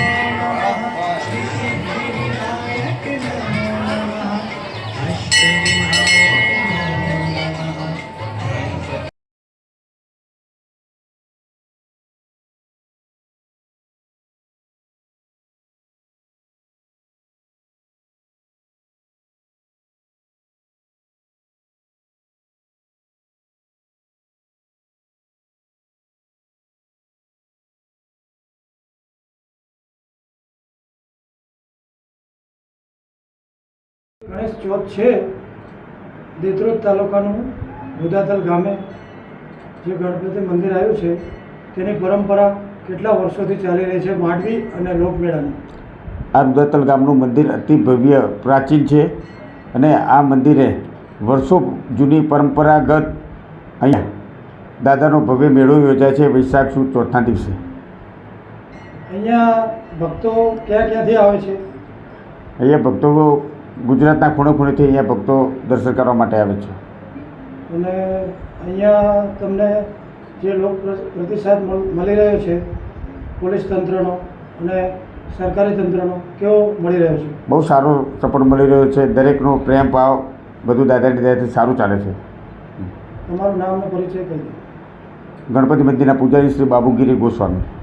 Hare Ganesh ચોથ છે દેત્રોજ તાલુકાનું બુદાતલ ગામે જે ગણપતિ મંદિર આવ્યું છે તેની પરંપરા કેટલા વર્ષોથી ચાલી રહી છે માંડવી અને લોકમેળાની? આ દત્તલ ગામનું મંદિર અતિ ભવ્ય પ્રાચીન છે અને આ મંદિરે વર્ષો જૂની પરંપરાગત અહીંયા દાદાનો ભવ્ય મેળો યોજાય છે વૈશાખ સુદ ચોથના દિવસે. અહીંયા ભક્તો ક્યાં ક્યાંથી આવે છે? અહીંયા ભક્તો ગુજરાતના ખૂણે ખૂણેથી અહીંયા ભક્તો દર્શન કરવા માટે આવે છે. અને અહીંયા તમને જે લોક પ્ર- પ્રતિસાદ મળ- રહ્યો છે પોલીસ તંત્રનો અને સરકારી તંત્રનો કેવો મળી રહ્યો છે? બહુ સારો સપોર્ટ મળી રહ્યો છે. દરેકનો પ્રેમ ભાવ બધું દાદાની દયાથી સારું ચાલે છે. તમારું નામ અને પરિચય કહી ગણપતિ મંદિરના પૂજારી શ્રી બાબુગીરી ગોસ્વામી.